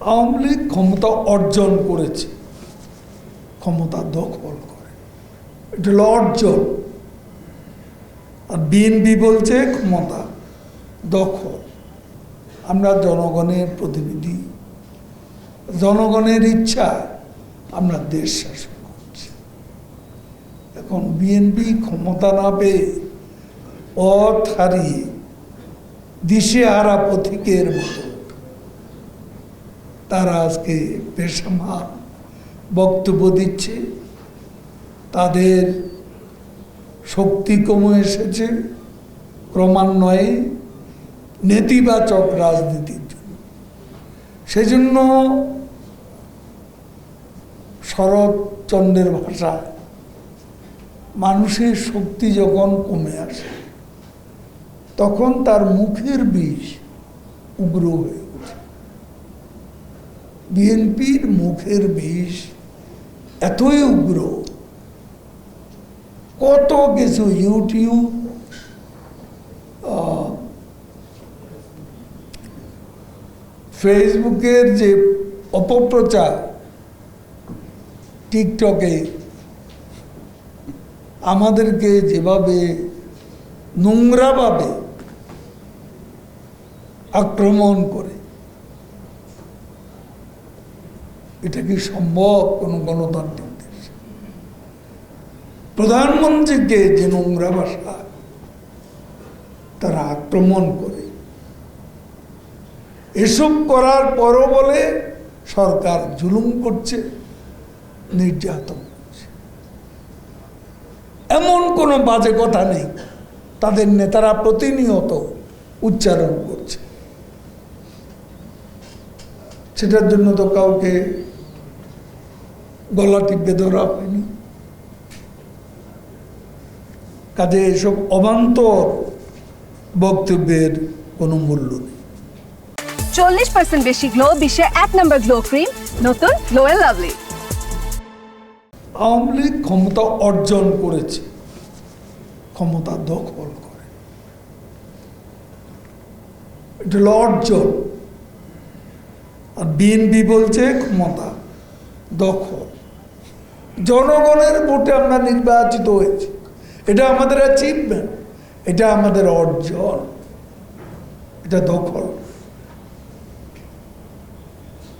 আওয়ামী লীগ ক্ষমতা অর্জন করেছে। ক্ষমতা দখল করে। এটা অর্জন। আর বিএনপি বলছে ক্ষমতা দখল। আমরা জনগণের প্রতিনিধি। জনগণের ইচ্ছা আমরা দেশ শাসন করছি। এখন বিএনপি ক্ষমতা না পেয়ে পথ হারিয়ে দিশেহারা পথিকের মতো তারা আজকে বেসামাল বক্তব্য দিচ্ছে। তাদের শক্তি কমে এসেছে ক্রমান্বয়ে নেতিবাচক রাজনীতির জন্য। সেজন্য শরৎচন্দ্রের ভাষা মানুষের শক্তি যখন কমে আসে, তখন তার মুখের বিষ উগ্র হয়ে বিএনপির মুখের বিষ এতই উগ্র। কত কিছু ইউটিউব ফেসবুকের যে অপপ্রচার টিকটকে আমাদেরকে যেভাবে নোংরাভাবে আক্রমণ করে এটা কি সম্ভব? কোনো গণতান্ত্রিক দেশ। প্রধানমন্ত্রীকে যে নোংরা ভাষা তারা আক্রমণ করে, এসব করার পরও বলে সরকার জুলুম করছে, নির্যাতন করছে। এমন কোনো বাজে কথা নেই, তাদের নেতারা প্রতিনিয়ত উচ্চারণ করছে। সেটার জন্য তো কাউকে গলা টিপে ধরা হয়নি। কাজে এসব অবান্তর বক্তব্যের কোনো মূল্য নেই। চল্লিশ পার্সেন্ট বেশি গ্লো বিশ্বের এক নম্বর গ্লো ক্রিম নতুন glow and lovely Awami League ক্ষমতা অর্জন করেছে ক্ষমতা দখল করে। এটা হলো অর্জন। আর বিএনপি বলছে ক্ষমতা দখল। জনগণের ভোটে আমরা নির্বাচিত হয়েছি। এটা আমাদের অ্যাচিভমেন্ট এটা আমাদের অর্জন, এটা দখল।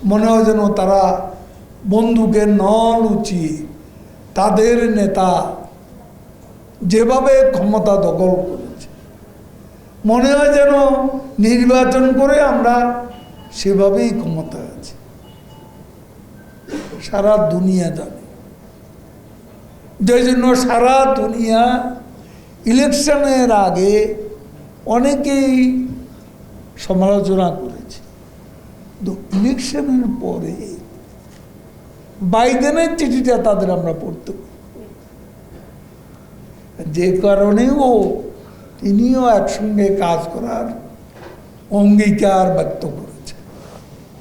মনে হয় যেন তারা বন্দুকের নল উঁচিয়ে তাদের নেতা যেভাবে ক্ষমতা দখল করেছে, মনে হয় যেন নির্বাচন করে আমরা সেভাবেই ক্ষমতা আছি। সারা দুনিয়া জানে। যে জন্য সারা দুনিয়া ইলেকশনের আগে অনেকেই সমালোচনা করেছে তো ইলেকশনের পরে বাইডেনের চিঠিটা তাদের আমরা পড়তে। যে কারণেও তিনিও একসঙ্গে কাজ করার অঙ্গীকার ব্যক্ত করেন